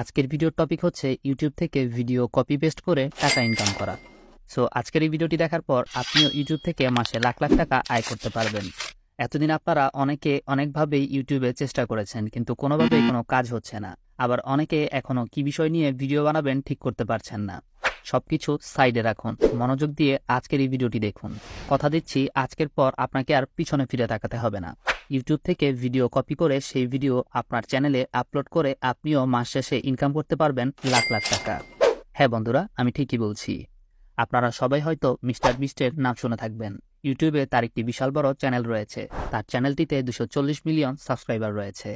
আজকের ভিডিওর টপিক হচ্ছে ইউটিউব থেকে ভিডিও কপি পেস্ট করে টাকা ইনকাম করা। সো আজকের এই ভিডিওটি দেখার পর আপনিও ইউটিউব থেকে মাসে লাখ লাখ টাকা আয় করতে পারবেন। এতদিন আপনারা অনেকে অনেকভাবেই ইউটিউবে চেষ্টা করেছেন, কিন্তু কোনোভাবেই কোনো কাজ হচ্ছে না। আবার অনেকে এখনও কি বিষয় নিয়ে ভিডিও বানাবেন ঠিক করতে পারছেন না। সবকিছু সাইডে রাখুন। মনোযোগ দিয়ে আজকের এই ভিডিওটি দেখুন। কথা দিচ্ছি, আজকের পর আপনাকে আর পিছনে ফিরে তাকাতে হবে না। ইউটিউব থেকে ভিডিও কপি করে সেই ভিডিও আপনার চ্যানেলে আপলোড করে আপনিও মাস শেষে ইনকাম করতে পারবেন লাখ লাখ টাকা। হ্যাঁ বন্ধুরা, আমি ঠিকই বলছি। আপনারা সবাই হয়তো মিস্টার বিস্টের নাম শুনে থাকবেন। ইউটিউবে তার একটি বিশাল বড় চ্যানেল রয়েছে। তার চ্যানেলটিতে দুশো মিলিয়ন সাবস্ক্রাইবার রয়েছে।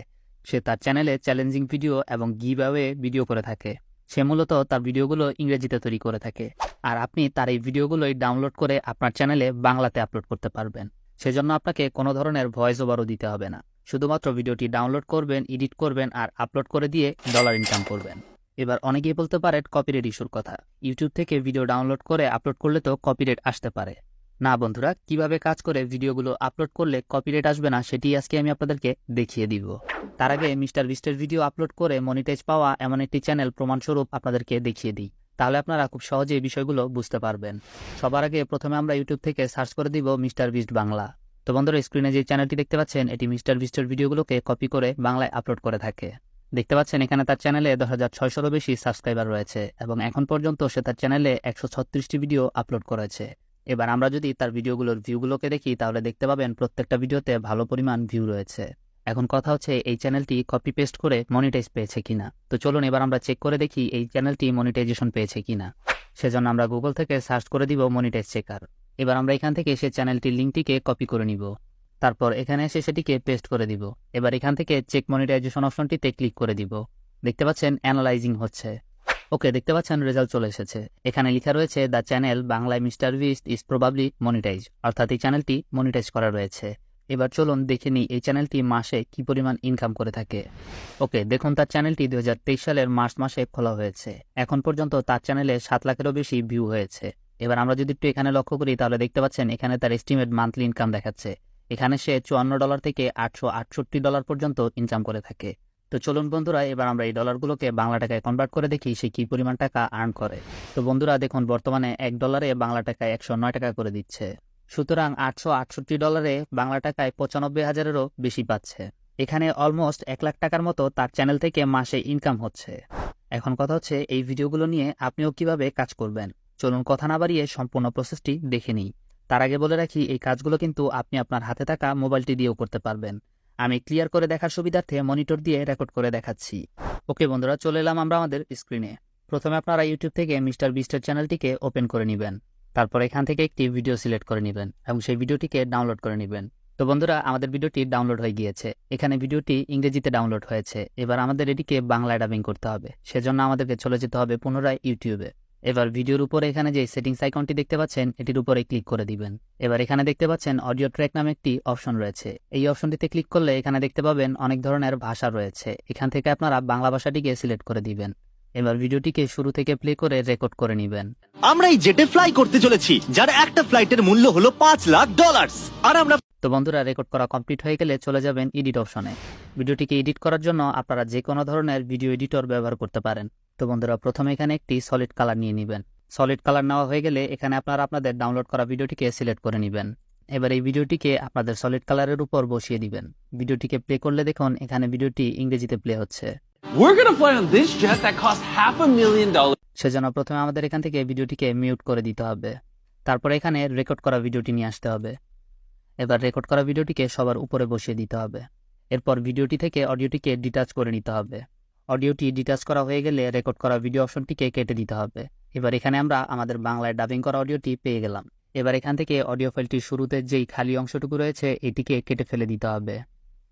সে তার চ্যানেলে চ্যালেঞ্জিং ভিডিও এবং গিভ ভিডিও করে থাকে। সে মূলত তার ভিডিওগুলো ইংরেজিতে তৈরি করে থাকে। আর আপনি তার এই ভিডিওগুলোই ডাউনলোড করে আপনার চ্যানেলে বাংলাতে আপলোড করতে পারবেন। সেজন্য আপনাকে কোনো ধরনের ভয়েস ওভারও দিতে হবে না। শুধুমাত্র ভিডিওটি ডাউনলোড করবেন, এডিট করবেন আর আপলোড করে দিয়ে ডলার ইনকাম করবেন। এবার অনেকেই বলতে পারেন কপিরেট ইস্যুর কথা। ইউটিউব থেকে ভিডিও ডাউনলোড করে আপলোড করলে তো কপিরেট আসতে পারে। না বন্ধুরা, কীভাবে কাজ করে ভিডিওগুলো আপলোড করলে কপিরেট আসবে না সেটি আজকে আমি আপনাদেরকে দেখিয়ে দিব। তার আগে মিস্টার বিস্টের ভিডিও আপলোড করে মনিটাইজ পাওয়া এমন একটি চ্যানেল প্রমাণস্বরূপ আপনাদেরকে দেখিয়ে দিই। তাহলে আপনারা খুব সহজে এই বিষয়গুলো বুঝতে পারবেন। সবার আগে প্রথমে আমরা ইউটিউব থেকে সার্চ করে দিব মিস্টার বিস্ট বাংলা। তো বন্ধুরা স্ক্রিনে যে চ্যানেলটি দেখতে পাচ্ছেন, এটি মিস্টার বিস্টের ভিডিওগুলোকে কপি করে বাংলায় আপলোড করে থাকে। দেখতে পাচ্ছেন, এখানে তার চ্যানেলে দশ হাজার ছয়শোরও বেশি সাবস্ক্রাইবার রয়েছে এবং এখন পর্যন্ত সে তার চ্যানেলে একশো ছত্রিশটি ভিডিও আপলোড করেছে। এবার আমরা যদি তার ভিডিওগুলোর ভিউগুলোকে দেখি, তাহলে দেখতে পাবেন প্রত্যেকটা ভিডিওতে ভালো পরিমাণ ভিউ রয়েছে। এখন কথা হচ্ছে, এই চ্যানেলটি কপি পেস্ট করে মনিটাইজ পেয়েছে কিনা? তো চলুন এবার আমরা চেক করে দেখি, এই চ্যানেলটি মনিটাইজেশন পেয়েছে কিনা? সেজন্য আমরা গুগল থেকে সার্চ করে দিব মনিটাইজ চেকার এবার আমরা এখান থেকে সে চ্যানেলটির লিঙ্কটিকে কপি করে নিব। তারপর এখানে এসে সেটিকে পেস্ট করে দিব। এবার এখান থেকে চেক মনিটাইজেশন অপশনটিতে ক্লিক করে দিব। দেখতে পাচ্ছেন অ্যানালাইজিং হচ্ছে। ওকে, দেখতে পাচ্ছেন রেজাল্ট চলে এসেছে। এখানে লেখা রয়েছে দ্য চ্যানেল বাংলায় mister beast is probably monetize অর্থাৎ এই চ্যানেলটি মনিটাইজ করা রয়েছে। এবার চলুন দেখে নিই, এই চ্যানেলটি মাসে কি পরিমাণ ইনকাম করে থাকে। ওকে, দেখুন, তার চ্যানেলটি দুই হাজার তেইশ সালের মার্চ মাসে খোলা হয়েছে। এখন পর্যন্ত তার চ্যানেলে সাত লাখেরও বেশি ভিউ হয়েছে। এবার আমরা যদি একটু এখানে লক্ষ্য করি, তাহলে দেখতে পাচ্ছেন, এখানে তার এস্টিমেট মান্থলি ইনকাম দেখাচ্ছে। এখানে সে চুয়ান্ন ডলার থেকে আটশো আটষট্টি ডলার পর্যন্ত ইনকাম করে থাকে। তো চলুন বন্ধুরা, এবার আমরা এই ডলারগুলোকে বাংলা টাকায় কনভার্ট করে দেখি সে কি পরিমাণ টাকা আর্ন করে। তো বন্ধুরা, দেখুন, বর্তমানে এক ডলারে বাংলা টাকায় একশো নয় টাকা করে দিচ্ছে। সুতরাং আটশো আটষট্টি ডলারে বাংলা টাকায় পঁচানব্বই হাজারেরও বেশি পাচ্ছে। এখানে অলমোস্ট এক লাখ টাকার মতো তার চ্যানেল থেকে মাসে ইনকাম হচ্ছে। এখন কথা হচ্ছে, এই ভিডিওগুলো নিয়ে আপনিও কীভাবে কাজ করবেন? চলুন কথা না বাড়িয়ে সম্পূর্ণ প্রসেসটি দেখে নিই। তার আগে বলে রাখি, এই কাজগুলো কিন্তু আপনি আপনার হাতে থাকা মোবাইলটি দিয়েও করতে পারবেন। আমি ক্লিয়ার করে দেখার সুবিধার্থে মনিটর দিয়ে রেকর্ড করে দেখাচ্ছি। ওকে বন্ধুরা, চলে এলাম আমরা আমাদের স্ক্রিনে প্রথমে আপনারা ইউটিউব থেকে মিস্টার বিস্টার চ্যানেলটিকে ওপেন করে নেবেন। তারপর এখান থেকে একটি ভিডিও সিলেক্ট করে নেবেন এবং সেই ভিডিওটিকে ডাউনলোড করে নেবেন। তো বন্ধুরা, আমাদের ভিডিওটি ডাউনলোড হয়ে গিয়েছে। এখানে ভিডিওটি ইংরেজিতে ডাউনলোড হয়েছে। এবার আমাদের এটিকে বাংলায় ডাবিং করতে হবে। সেজন্য আমাদেরকে চলে যেতে হবে পুনরায় ইউটিউবে এবার ভিডিওর উপরে এখানে যে সেটিংস আইকনটি দেখতে পাচ্ছেন এটির উপরে ক্লিক করে দিবেন। এবার এখানে দেখতে পাচ্ছেন অডিও ট্র্যাক নামে একটি অপশন রয়েছে। এই অপশনটিতে ক্লিক করলে এখানে দেখতে পাবেন অনেক ধরনের ভাষা রয়েছে। এখান থেকে আপনারা বাংলা ভাষাটিকে সিলেক্ট করে দিবেন। এবার ভিডিওটিকে শুরু থেকে প্লে করে রেকর্ড করে নেবেন। আমরা এই জেটে ফ্লাই করতে চলেছি যার একটা ফ্লাইটের মূল্য হলো পাঁচ লাখ ডলার আর আমরা তো বন্ধুরা রেকর্ড করা কমপ্লিট হয়ে গেলে চলে যাবেন এডিট অপশনে ভিডিওটিকে এডিট করার জন্য আপনারা যে কোনো ধরনের ভিডিও এডিটর ব্যবহার করতে পারেন। তো বন্ধুরা প্রথমে এখানে একটি সলিড কালার নিয়ে নেবেন। সলিড কালার নেওয়া হয়ে গেলে এখানে আপনারা আপনাদের ডাউনলোড করা ভিডিওটিকে সিলেক্ট করে নেবেন। এবার এই ভিডিওটিকে আপনাদের সলিড কালারের উপর বসিয়ে দিবেন। ভিডিওটিকে প্লে করলে দেখুন এখানে ভিডিওটি ইংরেজিতে প্লে হচ্ছে. সেজন্য প্রথমে আমাদের এখান থেকে ভিডিওটিকে মিউট করে দিতে হবে। তারপর এখানে রেকর্ড করা ভিডিওটি নিয়ে আসতে হবে। এবার রেকর্ড করা ভিডিওটিকে সবার উপরে বসিয়ে দিতে হবে। এরপর ভিডিওটি থেকে অডিওটিকে ডিটাচ করে নিতে হবে। অডিওটি ডিটাচ করা হয়ে গেলে রেকর্ড করা ভিডিও অপশনটিকে কেটে দিতে হবে। এবার এখানে আমরা আমাদের বাংলায় ডাবিং করা অডিওটি পেয়ে গেলাম। এবার এখান থেকে অডিও ফাইলটির শুরুতে যেই খালি অংশটুকু রয়েছে এটিকে কেটে ফেলে দিতে হবে।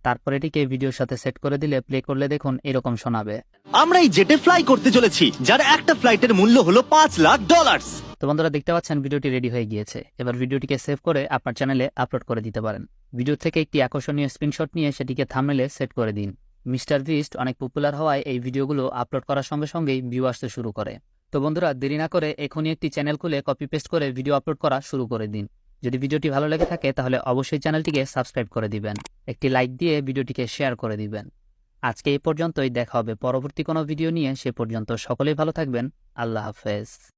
তারপর এটিকে ভিডিওর সাথে সেট করে দিলে প্লে করলে দেখুন এরকম শোনাবে। আমরা এই জেটে ফ্লাই করতে চলেছি যার একটা ফ্লাইটের মূল্য হলো পাঁচ লাখ ডলার তো বন্ধুরা দেখতে পাচ্ছেন ভিডিওটি রেডি হয়ে গিয়েছে। এবার ভিডিওটিকে সেভ করে আপনার চ্যানেলে আপলোড করে দিতে পারেন। ভিডিও থেকে একটি আকর্ষণীয় স্ক্রিনশট নিয়ে সেটিকে থামনেলে সেট করে দিন। মিস্টার বিস্ট অনেক পপুলার হওয়ায় এই ভিডিওগুলো আপলোড করার সঙ্গে সঙ্গেই ভিউ আসতে শুরু করে। তো বন্ধুরা, দেরি না করে এখনই একটি চ্যানেল খুলে কপি পেস্ট করে ভিডিও আপলোড করা শুরু করে দিন। যদি ভিডিওটি ভালো লেগে থাকে, তাহলে অবশ্যই চ্যানেলটিকে সাবস্ক্রাইব করে দিবেন। একটি লাইক দিয়ে ভিডিওটিকে শেয়ার করে দিবেন। আজকে এই পর্যন্তই, দেখা হবে পরবর্তী কোনো ভিডিও নিয়ে। সে পর্যন্ত সকলেই ভালো থাকবেন। আল্লাহ হাফেজ।